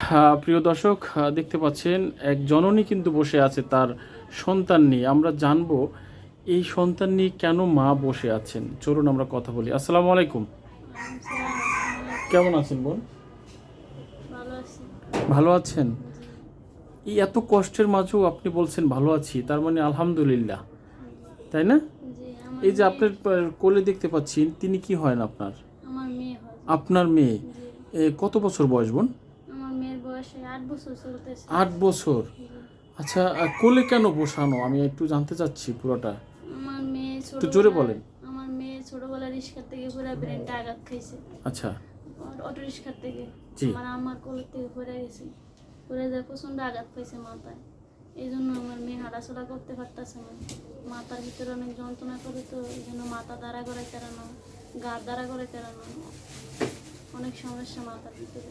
হ্যাঁ, প্রিয় দর্শক দেখতে পাচ্ছেন এক জননী কিন্তু বসে আছে তার সন্তান নিয়ে। আমরা জানব এই সন্তান নিয়ে কেন মা বসে আছেন? চলুন আমরা কথা বলি। আসসালামু আলাইকুম। কেমন আছেন বোন? ভালো আছেন? এই এত কষ্টের মাঝেও আপনি বলছেন ভালো আছি। তার মানে আলহামদুলিল্লাহ। তাই না? এই যে আপনার কোলে দেখতে পাচ্ছেন তিনি কি হয় না আপনার হয়। আপনার মেয়ে। কত বছর বয়স বোন? বয়স আট বছর চলতেছে। আট বছর? আচ্ছা কোলে কেন বসানো? আমি একটু জানতে চাচ্ছি পুরোটা। আমার মেয়ে একটু জোরে বলেন। আমার মেয়ে ছোটবেলা রিক্সার থেকে পুরো ব্রেনটা আঘাত খাইছে। আচ্ছা। আর অটো রিক্সার থেকে। আমার আমার কোলের থেকে পড়ে গেছে। পড়ে যায় প্রচণ্ড আঘাত পাইছে মাথায়। এই জন্য আমার মেয়ে হাঁটাচলা করতে পারতেছে না। মাথার ভিতরে অনেক যন্ত্রণা করে তো এই জন্য মাথা দাঁড়া করে তেরানো গা দাঁড়া করে তেরানো অনেক সমস্যা মাথার ভিতরে।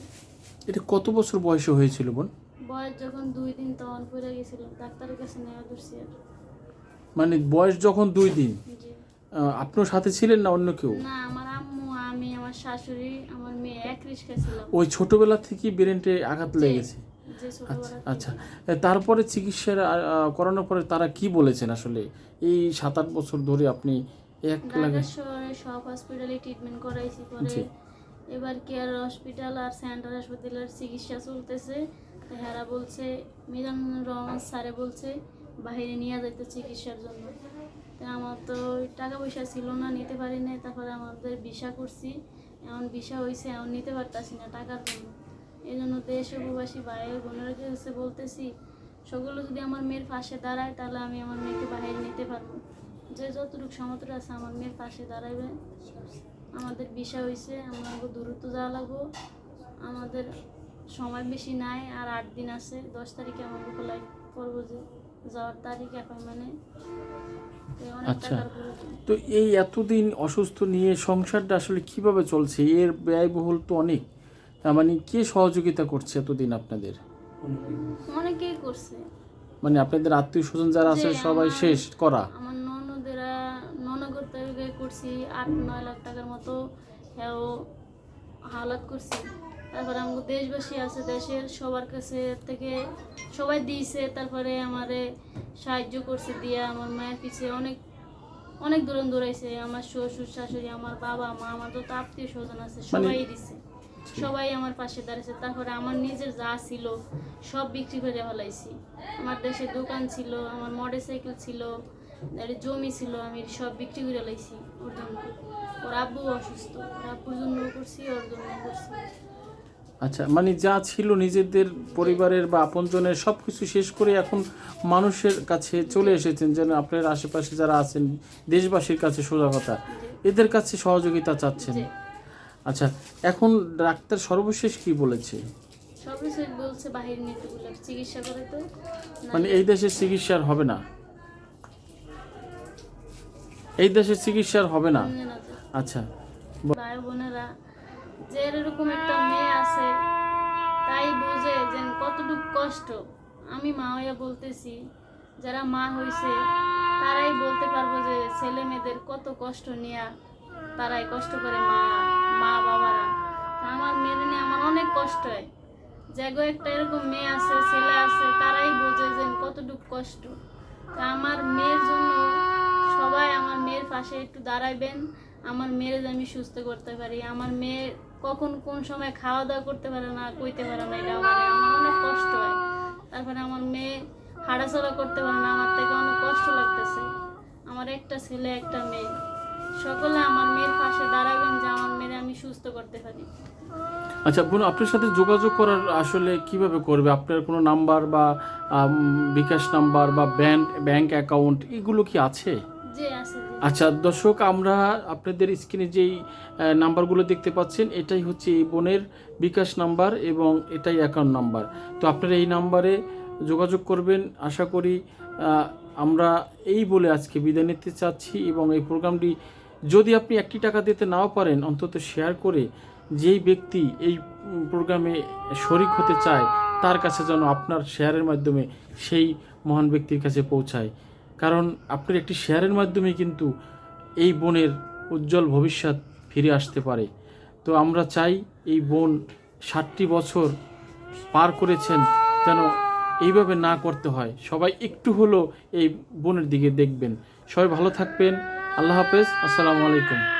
এটা কত বছর বয়সে হয়েছিল বোন? বয়স যখন দুই দিন তখন পড়ে গেছিল ডাক্তারের কাছে নেওয়া ধরছি আর। মানে বয়স যখন দুই দিন? আপনার সাথে ছিলেন না অন্য কেউ? না আমার আম্মু আমি আমার শাশুড়ি আমার মেয়ে এক রিক্সা ছিলাম ওই ছোটবেলা থেকেই ব্রেনটে আঘাত লেগেছে ছোটবেলা আচ্ছা তারপরে চিকিৎসা করানোর পরে তারা কি বলেছেন আসলে? এই সাত আট বছর ধরে আপনি এক লাগে সব হসপিটালে ট্রিটমেন্ট করাইছি পরে। এবার কেয়ার হসপিটাল আর সেন্টার হাসপাতালের চিকিৎসা চলতেছে। হেরা বলছে মিজানুর রহমান স্যারে বলছে বাইরে নিয়ে যেতে চিকিৎসার জন্য। তো আমার তো টাকা পয়সা ছিল না, নিতে পারি না তারপরে আমাদের ভিসা করছি। এমন ভিসা হয়েছে এমন নিতে পারতাছি না টাকার জন্য। এই জন্য দেশ উপবাসী ভাই বোনের কাছে বলতেছি সেগুলো যদি আমার মেয়ের পাশে দাঁড়ায়, তাহলে আমি আমার মেয়েকে বাইরে নিতে পারব। যে যতটুকু সমতর আছে আমার মেয়ের পাশে দাঁড়াইবে। আমাদের বিষয় হয়েছে আমরা দূরত্ব যাওয়া লাগবো। আমাদের সময় বেশি নাই আর আট দিন আছে। দশ তারিখে আমাকে ফ্লাইট করব যে যাওয়ার তারিখ এখন মানে। আচ্ছা। তো এই এতদিন অসুস্থ নিয়ে সংসারটা আসলে কীভাবে চলছে? এর ব্যয়বহুল তো অনেক। তার মানে কে সহযোগিতা করছে এতদিন আপনাদের? অনেকেই করছে। মানে আপনাদের আত্মীয় স্বজন যারা আছে সবাই শেষ করা। আমার করছি আট নয় লাখ টাকার মতো হ্যাঁ হালাত করছি। তারপরে আমাকে দেশবাসী আছে দেশের সবার কাছে থেকে সবাই দিয়েছে তারপরে আমারে সাহায্য করছে দিয়ে আমার মায়ের পিছে অনেক অনেক দূর দূরাইছে আমার শ্বশুর শাশুড়ি আমার বাবা মা আমার যত আত্মীয় স্বজন আছে সবাই দিছে। সবাই আমার পাশে দাঁড়িয়েছে তারপরে আমার নিজের যা ছিল সব বিক্রি করে ফেলাইছি। আমার দেশে দোকান ছিল আমার মোটর সাইকেল ছিল জমি ছিল আমি সব বিক্রি করে লাইছি ওর জন্য। ওর আব্বু অসুস্থ ওর আব্বুর জন্য করছি ওর জন্য করছি। আচ্ছা মানে যা ছিল নিজেদের পরিবারের বা আপনজনের সব কিছু শেষ করে এখন মানুষের কাছে চলে এসেছেন যেন আপনার আশেপাশে যারা আছেন দেশবাসীর কাছে সোজা কথা এদের কাছে সহযোগিতা চাচ্ছেন। আচ্ছা এখন ডাক্তার সর্বশেষ কি বলেছে? সর্বশেষ বলছে বাহির নিতে চিকিৎসা করে তো মানে এই দেশের চিকিৎসার হবে না। এই দেশে চিকিৎসার হবে না? আচ্ছা। ভাই বোনেরা যে এরকম একটা মেয়ে আছে তাই বুঝে যে কতটুকু কষ্ট। আমি মা হইয়া বলতেছি যারা মা হইছে তারাই বলতে পারব যে ছেলে মেয়েদের কত কষ্ট নিয়ে তারাই কষ্ট করে মা মা বাবারা। আমার মেয়ের নিয়ে আমার অনেক কষ্ট হয়। জাগো একটা এরকম মেয়ে আছে ছেলে আছে তারাই বোঝে যে কতটুকু কষ্ট। তা আমার মেয়ের জন্য সবাই আমার মেয়ের পাশে একটু দাঁড়াইবেন। আমার মেয়ের আমি সুস্থ করতে পারি, আমার মেয়ে কখন কোন সময় খাওয়া দাওয়া করতে পারে না কইতে পারে না, এটা আমার আমার অনেক কষ্ট হয়। তারপরে আমার মেয়ে হাঁটাচলা করতে পারে না, আমার থেকে অনেক কষ্ট লাগতেছে। আমার একটা ছেলে, একটা মেয়ে। সকলে আমার মেয়ের পাশে দাঁড়াবেন যে আমার মেয়ের আমি সুস্থ করতে পারি। আচ্ছা বোন, আপনার সাথে যোগাযোগ করার আসলে কীভাবে করবে? আপনার কোনো নাম্বার বা বিকাশ নাম্বার বা ব্যাংক ব্যাংক অ্যাকাউন্ট, এগুলো কি আছে? আচ্ছা দর্শক, আমরা আপনাদের স্ক্রিনে যেই নাম্বারগুলো দেখতে পাচ্ছেন, এটাই হচ্ছে এই বোনের বিকাশ নাম্বার এবং এটাই অ্যাকাউন্ট নাম্বার। তো আপনারা এই নাম্বারে যোগাযোগ করবেন। আশা করি আমরা এই বলে আজকে বিদায় নিতে চাচ্ছি এবং এই প্রোগ্রামটি যদি আপনি একটি টাকা দিতে নাও পারেন, অন্তত শেয়ার করে যেই ব্যক্তি এই প্রোগ্রামে শরিক হতে চায়, তার কাছে যেন আপনার শেয়ারের মাধ্যমে সেই মহান ব্যক্তির কাছে পৌঁছায়। কারণ আপনার একটি শেয়ারের মাধ্যমে কিন্তু এই বোনের উজ্জ্বল ভবিষ্যৎ ফিরে আসতে পারে। তো আমরা চাই এই বোন ষাটটি বছর পার করেছেন যেন এইভাবে না করতে হয়। সবাই একটু হলেও এই বোনের দিকে দেখবেন। সবাই ভালো থাকবেন। আল্লাহ হাফেজ। আসসালামু আলাইকুম।